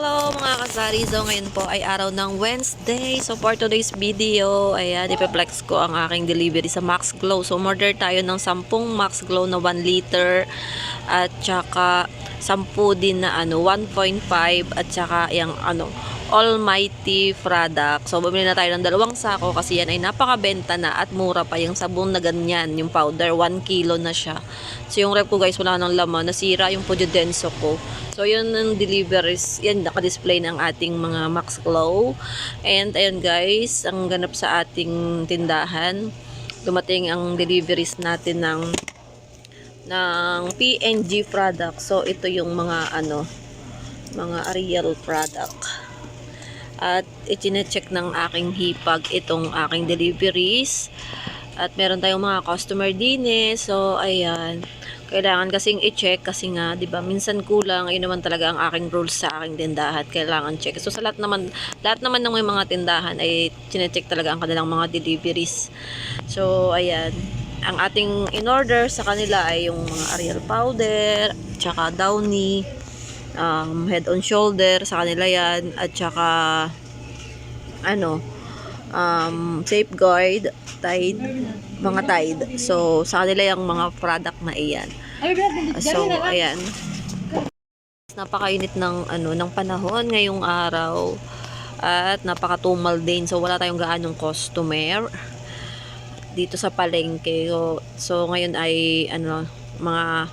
Hello mga kasari, so ngayon po ay araw ng Wednesday. So for today's video, ayan, ipiplex ko ang aking delivery sa Max Glow. So order tayo ng 10 Max Glow na 1 liter at saka 10 din na ano, 1.5 at saka yung ano, Almighty product. So bumili na tayo ng dalawang sako kasi yan ay napakabenta na at mura pa yung sabon na ganyan, yung powder, 1 kilo na siya. So yung rep ko guys, wala nang laman, nasira yung Pujodenso ko. So, yun ang deliveries. Yan, naka-display ng ating mga Max Glow. And, ayun guys, ang ganap sa ating tindahan. Dumating ang deliveries natin ng ng PNG product. So, ito yung mga ano, mga Ariel product. At ichinecheck ng aking hipag itong aking deliveries. At meron tayong mga customer din eh. So, ayan kailangan kasing i-check kasi nga, 'di ba, minsan kulang, ayun naman talaga ang aking rules sa aking tindahan, kailangan check. So sa lahat naman, lahat naman ng may mga tindahan ay chine-check talaga ang kanilang mga deliveries. So ayan, ang ating in order sa kanila ay yung mga Ariel powder, tsaka Downy, um, head on shoulder sa kanila yan, at tsaka ano, um, safeguard, tide, mga tide. So, sa kanila yung mga product na iyan. So, ayan. Napakainit ng ano ng panahon ngayong araw at napakatumal din. So, wala tayong gaanong customer dito sa palengke. So, so ngayon ay ano mga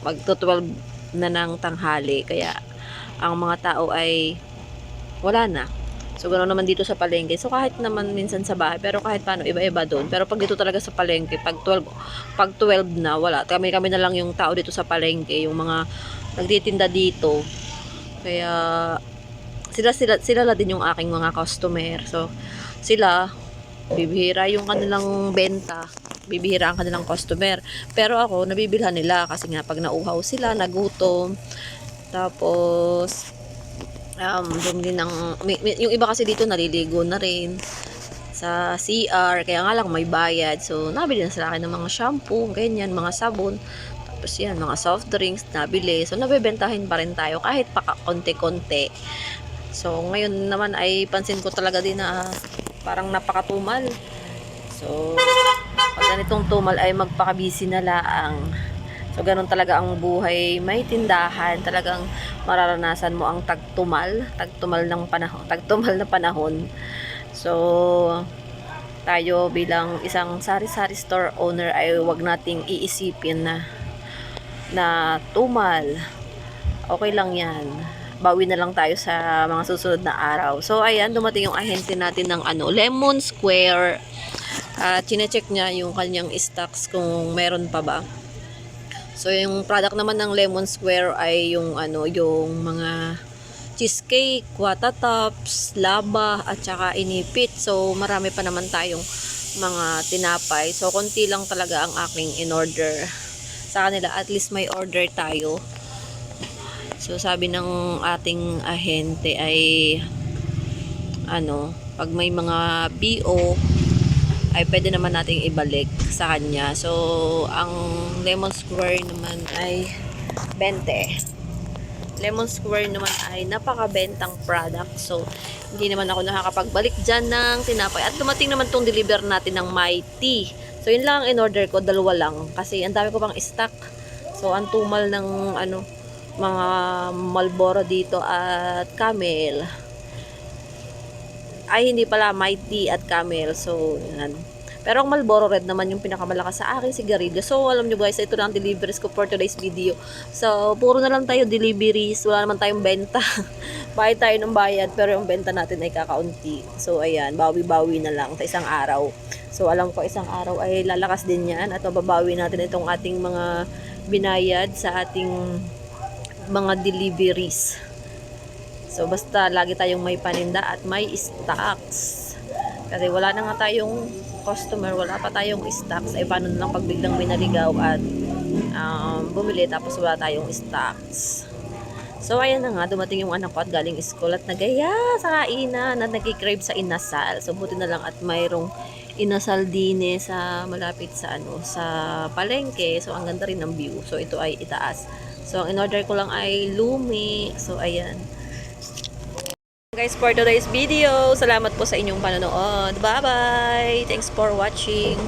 magto 12 na ng tanghali kaya ang mga tao ay wala na. So, ganoon naman dito sa palengke. So, kahit naman minsan sa bahay, pero kahit paano, iba-iba doon. Pero pag dito talaga sa palengke, pag 12, pag 12 na, wala. Kami-kami na lang yung tao dito sa palengke, yung mga nagtitinda dito. Kaya, sila, sila, sila la din yung aking mga customer. So, sila, bibihira yung kanilang benta bibihira ang kanilang customer. Pero ako, nabibilhan nila kasi nga pag nauhaw sila, nagutom. Tapos, um, bumili ng, yung iba kasi dito naliligo na rin sa CR, kaya nga lang may bayad. So, nabili na sila akin ng mga shampoo, ganyan, mga sabon. Tapos yan, mga soft drinks, nabili. So, nabebentahin pa rin tayo kahit pa ka- konti-konti. So, ngayon naman ay pansin ko talaga din na parang napakatumal. So, ganitong tumal ay magpakabisi na laang. So, ganun talaga ang buhay. May tindahan. Talagang mararanasan mo ang tagtumal. Tagtumal ng panahon. Tagtumal na panahon. So, tayo bilang isang sari-sari store owner ay wag nating iisipin na na tumal. Okay lang yan. Bawi na lang tayo sa mga susunod na araw. So, ayan, dumating yung ahente natin ng ano, Lemon Square. At chinecheck niya yung kanyang stocks kung meron pa ba. So, yung product naman ng Lemon Square ay yung ano, yung mga cheesecake, wata tops, laba, at saka inipit. So, marami pa naman tayong mga tinapay. So, konti lang talaga ang aking in-order sa kanila. At least may order tayo. So, sabi ng ating ahente ay ano, pag may mga BO ay pwede naman nating ibalik sa kanya. So, ang lemon square naman ay 20. Lemon square naman ay napakabentang product. So, hindi naman ako nakakapagbalik dyan ng tinapay. At dumating naman tong deliver natin ng Mighty. So, yun lang ang in-order ko. Dalawa lang. Kasi ang dami ko pang stock. So, ang tumal ng ano, mga Malboro dito at Camel ay hindi pala Mighty at Camel. So, yan. Pero ang Marlboro Red naman yung pinakamalakas sa akin sigarilyo. So, alam nyo guys, ito na ang deliveries ko for today's video. So, puro na lang tayo deliveries. Wala naman tayong benta. bayad tayo ng bayad, pero yung benta natin ay kakaunti. So, ayan, bawi-bawi na lang sa isang araw. So, alam ko isang araw ay lalakas din yan at mababawi natin itong ating mga binayad sa ating mga deliveries. So, basta lagi tayong may paninda at may stocks. Kasi wala na nga tayong customer, wala pa tayong stocks. Ay, paano na lang pag may naligaw at um, bumili tapos wala tayong stocks. So, ayan na nga, dumating yung anak ko at galing school at nagaya sa kainan at nagkikrave sa inasal. So, buti na lang at mayroong inasal din eh sa malapit sa ano sa palengke. So, ang ganda rin ng view. So, ito ay itaas. So, ang in-order ko lang ay lumi. So, ayan. Guys for today's video. Salamat po sa inyong panonood. Bye-bye! Thanks for watching.